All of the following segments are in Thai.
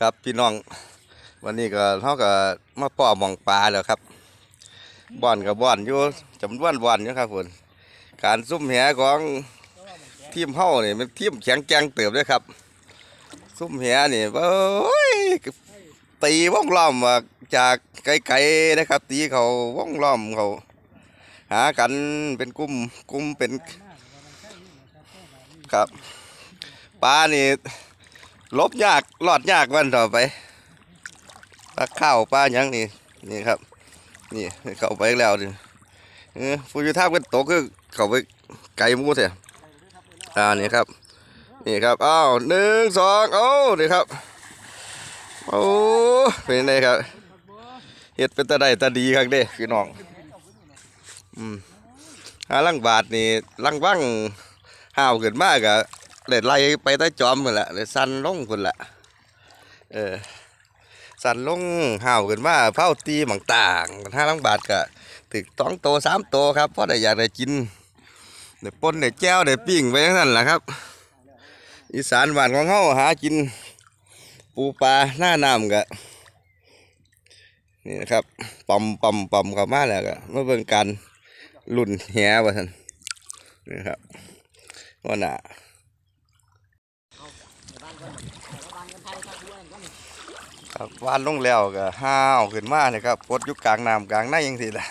ครับพี่น้อง วันนี้ก็เท่ากับมาป้อมองปลาแล้วครับบ่อนกับบ่อนอยู่จำนวนบ่อนอยู่ครับผมการซุ่มแหของทีมเฮาเนี่เป็นทีมแข็งแกร่งเติบเลยครับ ซุ่มแหนี่เอ้ยตีว่องล้อมมาจากไกลๆนะครับ ตีเขาว่องล้อมเขา หากันเป็นกลุ่มกลุ่มเป็นครับปลานี่ ลบยากรอดยากวันต่อไปปลาข้าวปลายังนี่นี่ครับ นี่เข้าไปแล้วดิเออฟูจิท่ากันตกคือเข้าไปไกลมูเสียอ่านี่ครับ นี่ครับอ้าวหนึ่งสองโอ้นี่ครับโอ้เป็นไงครับเฮ็ดเป็นตาไดตาดีครับเด้พี่น้องอืมหาลังบาทนี่ลังว่างห้าวขึ้นมากอะ để lay bay tới chóm rồi lại để săn lông rồi lại ờ săn lông hào gần mà phao ti bằng tảng hai lăng bạt cả thì toán tô sám tô ครับเพราะได้อยากได้กินได้ปนได้แจ้วได้ปิ้งไปทั้งนั้นแหละครับ อีสานบ้านของเฮาหากิน ปูปลาหน้าน้ำกะนี่นะครับปอมปอมปอมเข้ามาแล้วก็มาเบิ่งการลุ่นแหว่าท่านนี่ครับว่าน่ะ ครับวานลงแล้วก็ห้าวขึ้นมาเนี่ยครับปลดอยุกกลางน้ำกลางในยังสิล่ะ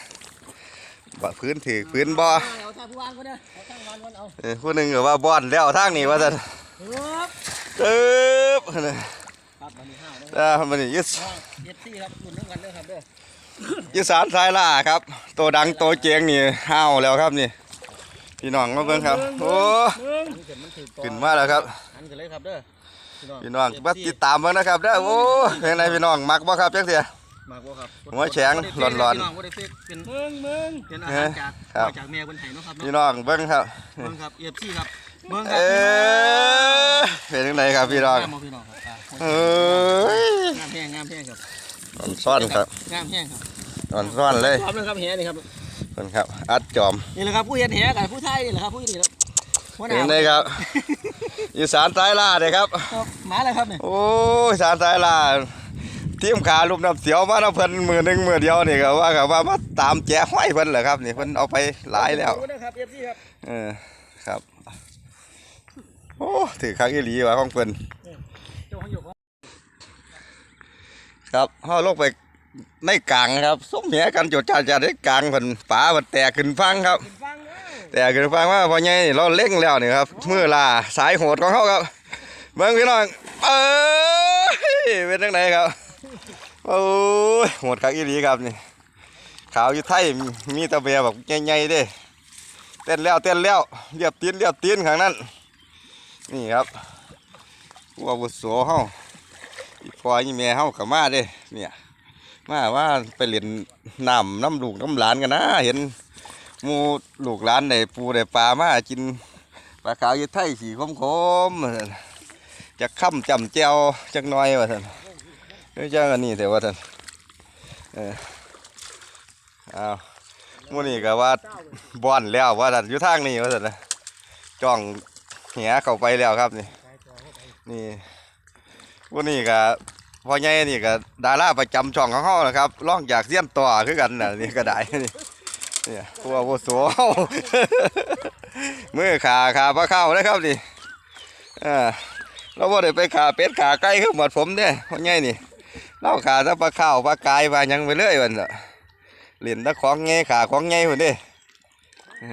บ่พื้นถือพื้นบ่เอาท่าผู้วานก็ได้เอาท่าวานก่อนเอาเออผู้หนึ่งก็ว่าบ่อนแล้วทางนี้ว่าซั่นครับตึ๊บนะครับมันมีห้าวเด้ออ่ามันนี่ยึดเย็ดซี่ครับคุณน้ำกันเด้อครับเด้อยึดสารสายล่าครับตัวดังตัวเจงนี่ห้าวแล้วครับนี่พี่น้องมาเบิ่งครับโอ้มันเกิดมันถือขึ้นมาแล้วครับอันกันเลยครับเด้อ พี่น้องมาติดตามเบิ่งนะครับเด้อโอ้เป็นไงพี่น้องมักบ่ครับจังซี่มากบ่ครับหัวแข็งร้อนๆพี่น้องบ่ได้เฟกเป็นมึงมึงเป็นอาหารจากครับจากแม่คนไทยเนาะครับพี่เนาะน้องเบิ่งครับเบิ่งครับเอฟซีครับเบิ่งคเอรับอเป็นจังไดครับพี่น้องงามบ่พี่น้องครับอ่าเอ้ยงามแห้งงามแห้งครับอ่อนซ่อนครับงามแห้งครับอ่อนซ่อนเลยพร้อมเลยครับแหนี่ครับ เพิ่นครับ อัดจอม นี่แหละครับผู้เฮ็ดแหกับผู้ไทยนี่แหละครับผู้นี่แหละ หัวหเห็น้านได้ครับ อีสานสายล่าเลยครับครับมาเลยครับเนี่ยโอ้ยอีสานสายล่าทีมขาลูกน้ำเสียวมาน้ำเพิ่นมือหนึ่งมือเดียวนี่ก็ว่ากับว่ามาตามแจ้ห้อยเพิ่นเหรอครับนี่เพิ่นเอาไปหลายแล้วขอบคุณนะครับเอฟซีครับเออครับ โอ้ถือครั้งอีหลีว่าของเพิ่นเจ้าของอยู่ของครับเฮาลงไปในกลางครับส้มแหกันจดจ้าจ้าได้กลางเพิ่นป๋าเพิ่นแตกขึ้นฟังครับฟัง แต่คือฟังว่าพอใหญ่เราเล่งแล้วนี่ครับเมื่อลาสายโหดของเขาครับเบิ่งพี่น้องเอ้ยเป็นจังไดครับโอ้ยโหดคักอีหลีครับนี่ขาวอยู่ไทยมีตะเบียแบบใหญ่ๆเด้เต้นแล้วเต้นแล้วเรียบตีนเรียบตีนข้างนั้น นี่ครับผู้อาวุโสเฮาอีพ่ออีแม่เฮาก็มาเด้เนี่ยมาว่าไปเล่นน้ำน้ำลูกน้ำหลานกันนะเห็น มูลูกหลานได้ปูได้ปลามากินปลาขาวอยึดไทยสีคมคมๆจะค่ำจำแจวจักน้อยว่าท่านเฮ้ยจ้ากันนี่แต่ว่าท่านเอออ้าวหมูนี่ก็ว่าบอนแล้วว่าท่านอยู่ทางนี้ว่าท่านนะจ้องเหียเข้าไปแล้วครับนี่นี่มูนี่ก็พ่อใหญ่นี่ก็ดาราประจำช่องของเขานะครับร้องจากเสี้ยนต่อคือกันนะนี่ก็ได้นี่ เนี่ยพวกโวโสมือขาขาปลาเข้าเลยครับนี่อ่าเราบ่ได้ไปขาเป็ดขาไก่คือหมดผมเนี่ยเพราะไงนี่เราขาถ้าปลาเข้าปลากายปลาหยังไปเรื่อยวันละเล่นแตะของไงขาของไงคนเด้อ่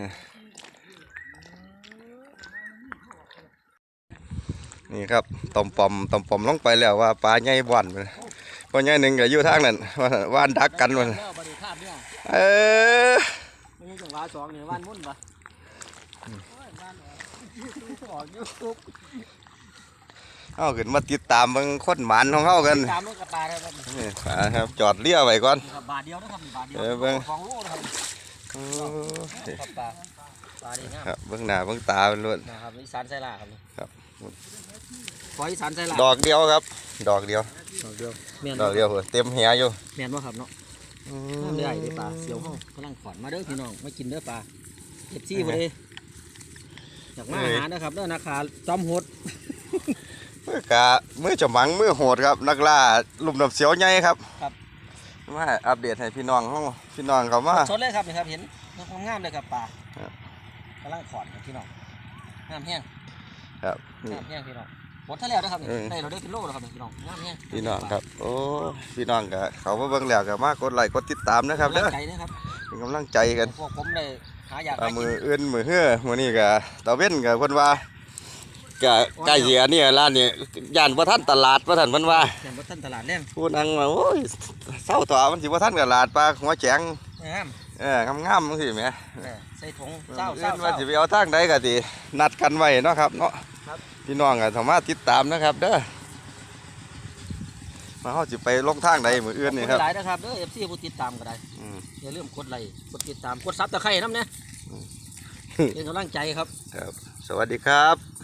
นี่ครับตอมปอมตอมปอมลงไปแล้วว่าปลาใหญ่บ่อนเพราะไงหนึ่งก็อยู่ทางนั้นว่าว่านดักกันมันแล้วบริภาพเออ จังหวะสองเนี่ยวันมุ่นปะออกยูทูบเอาขึ้นมาติดตามบิ่งคนหมันของเขากันตามรถกระบะเลยครับนี่อ่าครับ จอดเลี้ยวไว้ก่อนบาทเดียวนะครับบาทเดียวเองลูกนะครับครับปลาปลาดีงามครับเบิ่งหน้าเบิ่งตาเป็นล้วนนะครับอีสานไซลาครับครับขออีสานไซลาดอกเดียวครับ ดอกเดียวดอกเดียวแม่นดอกเดียวเพิ่นเต็มเหียอยู่แม่นว่าครับเนาะ น้ำได้เลยปลาเสียวห้องกำลังขอนมาเด้อพี่น้องมากินเด้อปลาเก็บซี่พอดีอยากมาอาหารนะครับเด้อนาคาจอมโหดมือกะมือจะหมังมือโหดครับ นักล่าลุ่มน้ำเสียวใหญ่ครับครับมาอัปเดตให้พี่น้องเขาพี่น้องเขามาสดเลยครับนี่ครับเห็นงามๆเลยครับปลาครับกำลังขอนครับพี่น้องงามแห้งครับนี่งามแห้งพี่น้อง หมดทะแล้วนะครับนี่เออได้เราได้กิโลแล้วครับนี่พี่น้องงามแห้งพี่น้องครับ โอ้พี่น้องกะเขามาเบิ่งแล้วก็มากดไลค์กดติดตามนะครับเด้เด้ออไก่นะครับเป็นกำลังใจกันพวกผมได้หาอยากอ่าหามืกิอนอื่นมือเฮือมื้อนี้ก็ตะเว้นก็เพิ่นว่ากะใกล้เสียเนี่ยร้านนี้ย่านบ่ทันตลาดบ่ทันเพิ่นว่าเห็นว่าท่านตลาดแรงผู้นังว่าโอ้ยเศร้าต่อมันสิบ่ทันตลาดปลาหัวแจงงามเอองามๆจังซี่แหมเออใส่ถุงเศร้าเศร้าเศร้าว่าสิไปเอาทางใดก็สินัดกันไว้เนาะครับเนาะครับ พี่น้องก็สามารถติดตามนะครับเด้อมาเฮาสิไปลงทางใดมื้ออื่นนี่ครับหลายนะครับเด้อ FC ผู้ติดตามก็ได้อืม อย่าลืมกดไลค์กดติดตามกดซับตะไคร้น้ำเนี่ยอืม เป็นกำลังใจครับ ครับ สวัสดีครับ